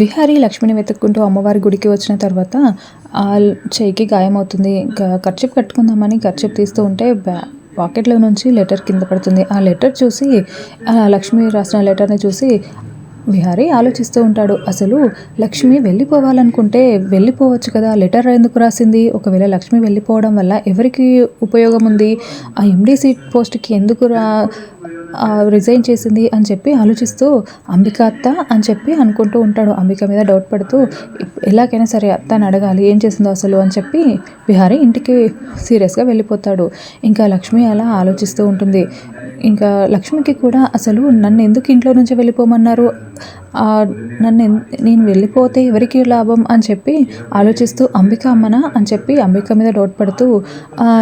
విహారీ లక్ష్మిని వెతుక్కుంటూ అమ్మవారి గుడికి వచ్చిన తర్వాత ఆ చేయికి గాయమవుతుంది. ఖర్చు కట్టుకుందామని ఖర్చు తీస్తూ ఉంటే బ్యా పాకెట్లో నుంచి లెటర్ కింద పడుతుంది. ఆ లెటర్ చూసి లక్ష్మి రాసిన లెటర్ని చూసి విహారీ ఆలోచిస్తూ ఉంటాడు. అసలు లక్ష్మి వెళ్ళిపోవాలనుకుంటే వెళ్ళిపోవచ్చు కదా లెటర్ ఎందుకు రాసింది? ఒకవేళ లక్ష్మి వెళ్ళిపోవడం వల్ల ఎవరికి ఉపయోగం ఉంది ఆ ఎండీ సీట్ పోస్ట్కి ఎందుకు రా రిజైన్ చేసింది అని చెప్పి ఆలోచిస్తూ అంబిక అత్త అని చెప్పి అనుకుంటూ ఉంటాడు. అంబిక మీద డౌట్ పడుతూ ఎలాగైనా సరే అత్త అని అడగాలి ఏం చేసిందో అసలు? అని చెప్పి విహారీ ఇంటికి సీరియస్గా వెళ్ళిపోతాడు. ఇంకా లక్ష్మి అలా ఆలోచిస్తూ ఉంటుంది. ఇంకా లక్ష్మికి కూడా అసలు నన్ను ఎందుకు ఇంట్లో నుంచి వెళ్ళిపోమన్నారు? నన్ను నేను వెళ్ళిపోతే ఎవరికి లాభం అని చెప్పి ఆలోచిస్తూ అంబిక అమ్మనా? అని చెప్పి అంబిక మీద డౌట్ పడుతూ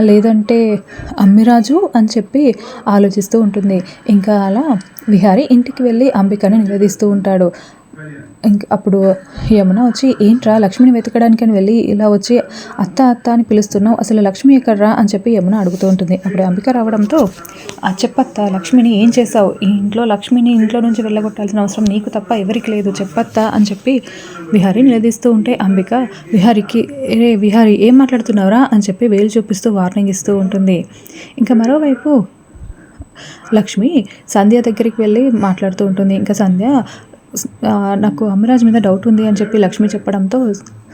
లేదంటే అమ్మిరాజు? అని చెప్పి ఆలోచిస్తూ ఉంటుంది. ఇంకా అలా విహారీ ఇంటికి వెళ్ళి అంబికని నిలదీస్తూ ఉంటాడు. ఇంక అప్పుడు యమున వచ్చి ఏంట్రా లక్ష్మిని వెతకడానికి అని వెళ్ళి ఇలా వచ్చి అత్త అత్త అని పిలుస్తున్నావు అసలు లక్ష్మి ఎక్కడ్రా? అని చెప్పి యమున అడుగుతూ ఉంటుంది. అప్పుడు అంబిక రావడంతో ఆ చెప్పత్త లక్ష్మిని ఏం చేసావు ఈ ఇంట్లో లక్ష్మిని ఇంట్లో నుంచి వెళ్ళగొట్టాల్సిన అవసరం నీకు తప్ప ఎవరికి లేదు చెప్పత్తా అని చెప్పి విహారి నిలదీస్తూ ఉంటే అంబిక విహారికి ఏ విహారి ఏం మాట్లాడుతున్నావురా? అని చెప్పి వేలు చూపిస్తూ వార్నింగ్ ఇస్తూ ఉంటుంది. ఇంకా మరోవైపు లక్ష్మి సంధ్య దగ్గరికి వెళ్ళి మాట్లాడుతూ ఉంటుంది. ఇంకా సంధ్య నాకు అమ్మిరాజు మీద డౌట్ ఉంది అని చెప్పి లక్ష్మి చెప్పడంతో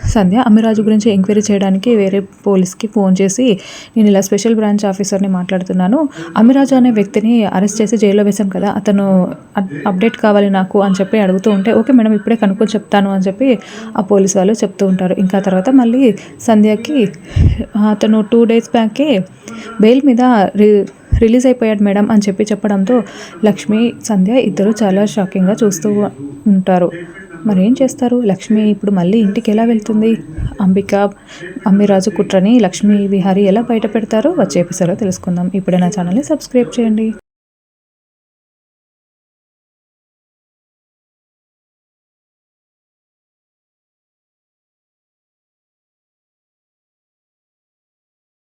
సంధ్య అమ్మిరాజు గురించి ఎంక్వైరీ చేయడానికి వేరే పోలీస్కి ఫోన్ చేసి నేను ఇలా స్పెషల్ బ్రాంచ్ ఆఫీసర్ని మాట్లాడుతున్నాను. అమ్మిరాజు అనే వ్యక్తిని అరెస్ట్ చేసి జైల్లో వేశాం కదా అతను అప్- అప్డేట్ కావాలి నాకు అని చెప్పి అడుగుతూ ఉంటే ఓకే మేడం ఇప్పుడే కనుక్కొని చెప్తాను అని చెప్పి ఆ పోలీస్ వాళ్ళు చెప్తూ ఉంటారు. ఇంకా తర్వాత మళ్ళీ సంధ్యకి అతను టూ డేస్ బ్యాకే బెయిల్ మీద రి రిలీజ్ అయిపోయాడు మేడం అని చెప్పి చెప్పడంతో లక్ష్మి సంధ్య ఇద్దరు చాలా షాకింగ్గా చూస్తూ ఉంటారు. మరి ఏం చేస్తారు? లక్ష్మి ఇప్పుడు మళ్ళీ ఇంటికి ఎలా వెళ్తుంది? అంబిక అమ్మిరాజు కుట్రని లక్ష్మీ విహారీ ఎలా బయట పెడతారో? వచ్చే ఎపిసోడ్లో తెలుసుకుందాం. ఇప్పుడే నా ఛానల్ని సబ్స్క్రైబ్ చేయండి.